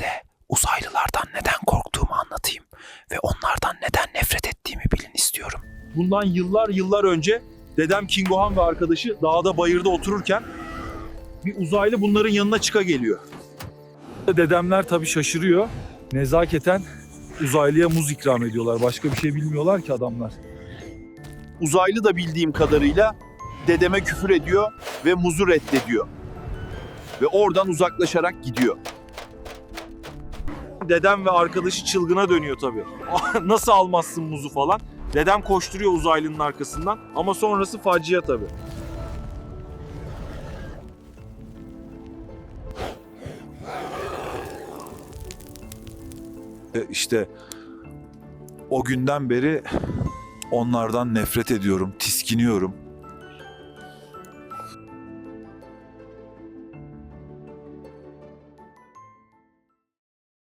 size uzaylılardan neden korktuğumu anlatayım ve onlardan neden nefret ettiğimi bilin istiyorum. Bundan yıllar yıllar önce dedem Kingohan ve arkadaşı dağda bayırda otururken bir uzaylı bunların yanına çıka geliyor. Dedemler tabii şaşırıyor. Nezaketen uzaylıya muz ikram ediyorlar. Başka bir şey bilmiyorlar ki adamlar. Uzaylı da bildiğim kadarıyla dedeme küfür ediyor ve muzu reddediyor. Ve oradan uzaklaşarak gidiyor. Dedem ve arkadaşı çılgına dönüyor tabii. Nasıl almazsın muzu falan. Dedem koşturuyor uzaylının arkasından ama sonrası facia tabii. E, işte o günden beri onlardan nefret ediyorum, tiskiniyorum.